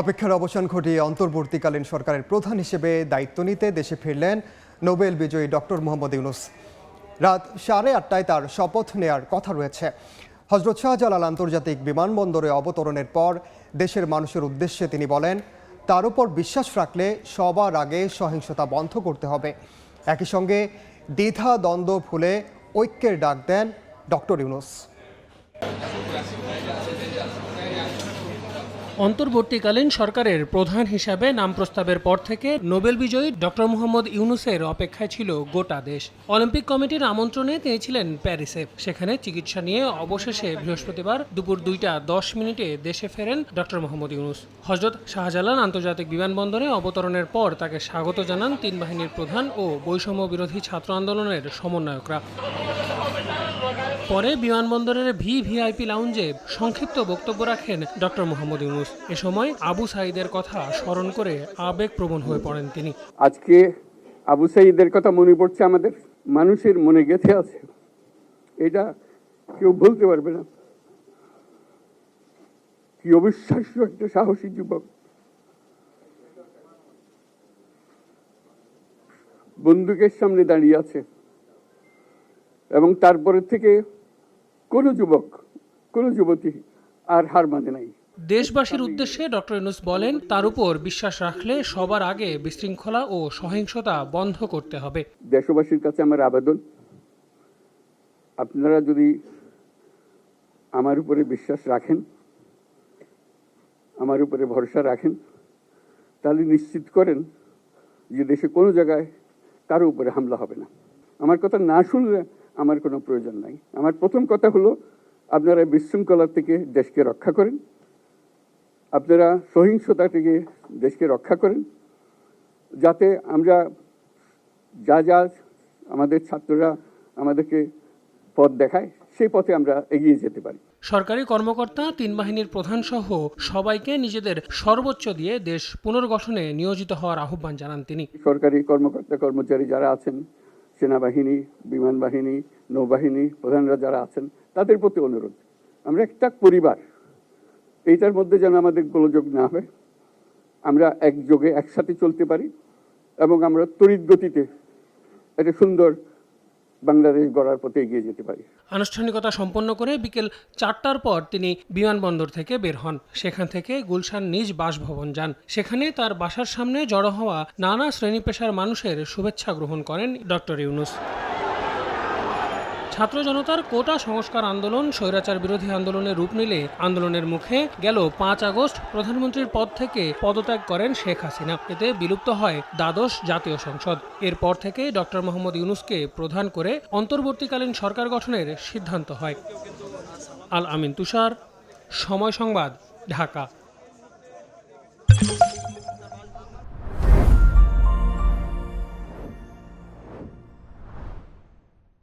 অপেক্ষার অবসান ঘটিয়ে অন্তর্বর্তীকালীন সরকারের প্রধান হিসেবে দায়িত্ব নিতে দেশে ফিরলেন নোবেল বিজয়ী ডক্টর মোহাম্মদ ইউনুস। রাত সাড়ে আটটায় তার শপথ নেয়ার কথা রয়েছে। হজরত শাহজালাল আন্তর্জাতিক বিমানবন্দরে অবতরণের পর দেশের মানুষের উদ্দেশ্যে তিনি বলেন, তার উপর বিশ্বাস রাখলে সবার আগে সহিংসতা বন্ধ করতে হবে। একই সঙ্গে দ্বিধা, দ্বন্দ্ব ভুলে ঐক্যের ডাক দেন ডক্টর ইউনুস। অন্তর্বর্তীকালীন সরকারের প্রধান হিসাবে নাম প্রস্তাবের পর থেকে নোবেল বিজয়ী ডক্টর মোহাম্মদ ইউনুসের অপেক্ষায় ছিল গোটা দেশ। অলিম্পিক কমিটির আমন্ত্রণে তিনি ছিলেন প্যারিসে। সেখানে চিকিৎসা নিয়ে অবশেষে বৃহস্পতিবার দুপুর দুইটা দশ মিনিটে দেশে ফেরেন ডক্টর মোহাম্মদ ইউনুস। হজরত শাহজালাল আন্তর্জাতিক বিমানবন্দরে অবতরণের পর তাকে স্বাগত জানান তিন বাহিনীর প্রধান ও বৈষম্য বিরোধী ছাত্র আন্দোলনের সমন্বয়করা। পরে বিমানবন্দরের ভি ভিআইপি লাউঞ্জে সংক্ষিপ্ত বক্তব্য রাখেন ডক্টর মোহাম্মদ ইউনুস। এ সময় আবু সাইদের কথা স্মরণ করে আবেগপ্রবণ হয়ে পড়েন তিনি। আজকে আবু সাইদের কথা মনে পড়ছে আমাদের, মানুষের মনে গেঁথে আছে। এটা কেউ ভুলতে পারবে না। কি অবিশ্বাস্য একটা সাহসী যুবক। বন্দুকের সামনে দাঁড়িয়ে আছে। এবং তারপরে থেকে কোনো যুবক কোনো যুবতী আর হার মানে নাই। দেশবাসীর উদ্দেশ্যে ডক্টর ইউনুস বলেন তার উপর বিশ্বাস রাখলে সবার আগে বিশৃঙ্খলা ও সহিংসতা বন্ধ করতে হবে। দেশবাসীর কাছে আমার আবেদন আপনারা যদি আমার উপরে বিশ্বাস রাখেন আমার উপরে ভরসা রাখেন তাহলে নিশ্চিত করেন যে দেশে কোনো জায়গায় কারও উপরে হামলা হবে না। আমার কথা না শুনলে আমার কোনো প্রয়োজন নাই। আমার প্রথম কথা হলো আপনারা বিশৃঙ্খলা থেকে দেশকে রক্ষা করেন। আপনারা সহিংসতা থেকে দেশকে রক্ষা করেন। যাতে আমরা যা যা আমাদের ছাত্ররা আমাদেরকে পথ দেখায় সেই পথে আমরা এগিয়ে যেতে পারি। সরকারি কর্মকর্তা তিন বাহিনীর প্রধান সহ সবাইকে নিজেদের সর্বোচ্চ দিয়ে দেশ পুনর্গঠনে নিয়োজিত হওয়ার আহ্বান জানান তিনি। সরকারি কর্মকর্তা কর্মচারী যারা আছেন সেনাবাহিনী, বিমান বাহিনী, নৌবাহিনী প্রধানরা যারা আছেন, তাদের প্রতি অনুরোধ। আমরা একটা পরিবার। এইটার মধ্যে যেন আমাদের গোলযোগ না হয়। আমরা একযোগে একসাথে চলতে পারি এবং আমরা তড়িৎ গতিতে একটা সুন্দর বাংলাদেশ গড়ার পথে এগিয়ে যেতে পারি। আনুষ্ঠানিকতা সম্পন্ন করে বিকেল চারটার পর তিনি বিমানবন্দর থেকে বের হন। সেখান থেকে গুলশান নিজ বাসভবন যান। সেখানে তার বাসার সামনে জড়ো হওয়া নানা শ্রেণি পেশার মানুষের শুভেচ্ছা গ্রহণ করেন ডক্টর ইউনুস। ছাত্র জনতার কোটা সংস্কার আন্দোলন, স্বৈরাচার বিরোধী আন্দোলনে রূপ নিলে আন্দোলনের মুখে গেল পাঁচ আগস্ট, প্রধানমন্ত্রীর পদ থেকে পদত্যাগ করেন শেখ হাসিনা। এতে বিলুপ্ত হয় দ্বাদশ জাতীয় সংসদ। এরপর থেকে ডক্টর মোহাম্মদ ইউনুসকে প্রধান করে অন্তর্বর্তীকালীন সরকার গঠনের সিদ্ধান্ত হয়। আল আমিন তুষার, সময় সংবাদ, ঢাকা।